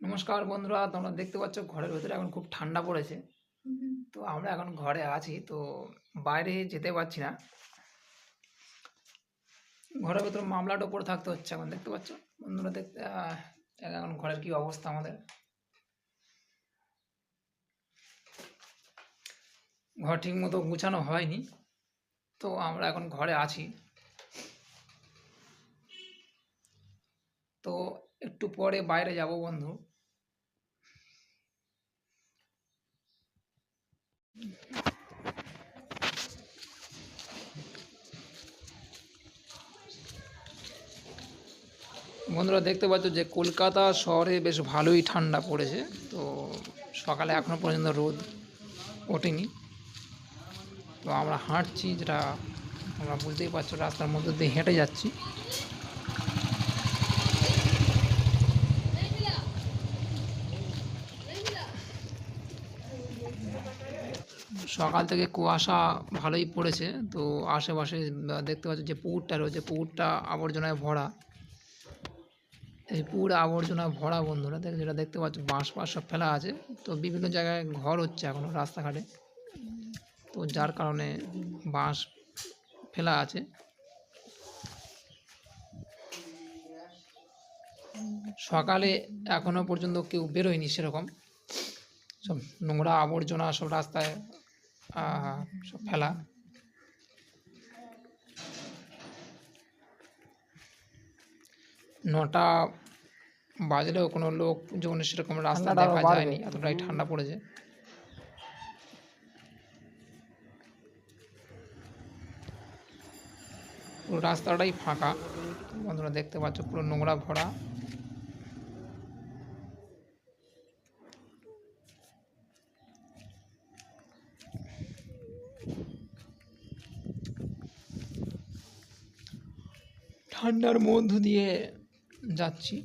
নমস্কার বন্ধুরা তোমরা দেখতে পাচ্ছ ঘরের ভেতরে এখন খুব ঠান্ডা পড়েছে। তো আমরা এখন ঘরে আছি তো বাইরে যেতে পারছি না। ঘরের ভেতরে মামলাটা উপরে থাকতে হচ্ছে এখন দেখতে পাচ্ছ? বন্ধুরা দেখতে এখন ঘরের কি অবস্থা আমাদের। ঘর ঠিক মতো গুছানো হয়নি তো আমরা এখন ঘরে আছি। তো একটু পরে বাইরে যাব বন্ধু। বন্ধুরা, দেখতে পাচ্ছ যে কলকাতা শহরে বেশ ভালোই ঠান্ডা পড়েছে। তো সকালে এখনও পর্যন্ত রোদ ওঠেনি। তো আমরা হাঁটছি, যেটা আমরা বুঝতেই পারছ রাস্তার মধ্যে দিয়ে হেঁটে যাচ্ছি। সকাল থেকে কুয়াশা ভালোই পড়েছে। তো আশেপাশে দেখতে পাচ্ছ যে পুকুরটা রয়েছে, পুকুরটা আবর্জনায় ভরা। এই পুকুর আবর্জনা ভরা বন্ধুরা, দেখ যেটা দেখতে পাচ্ছ বাঁশ ফাঁস সব ফেলা আছে। তো বিভিন্ন জায়গায় ঘর হচ্ছে এখনও রাস্তাঘাটে। তো যার কারণে বাঁশ ফেলা আছে। সকালে এখনও পর্যন্ত কেউ বেরোয়নি সেরকম। সব নোংরা আবর্জনা সব রাস্তায় সব ফেলা। নটা বাজলেও কোনো লোক যখন সেরকম রাস্তা দেখা যায়নি এতটাই ঠান্ডা পড়েছে। পুরো রাস্তাটাই ফাঁকা। বন্ধুরা দেখতে পাচ্ছ পুরো নোংরা ভরা। ঠান্ডার মধ্য দিয়ে যাচ্ছি।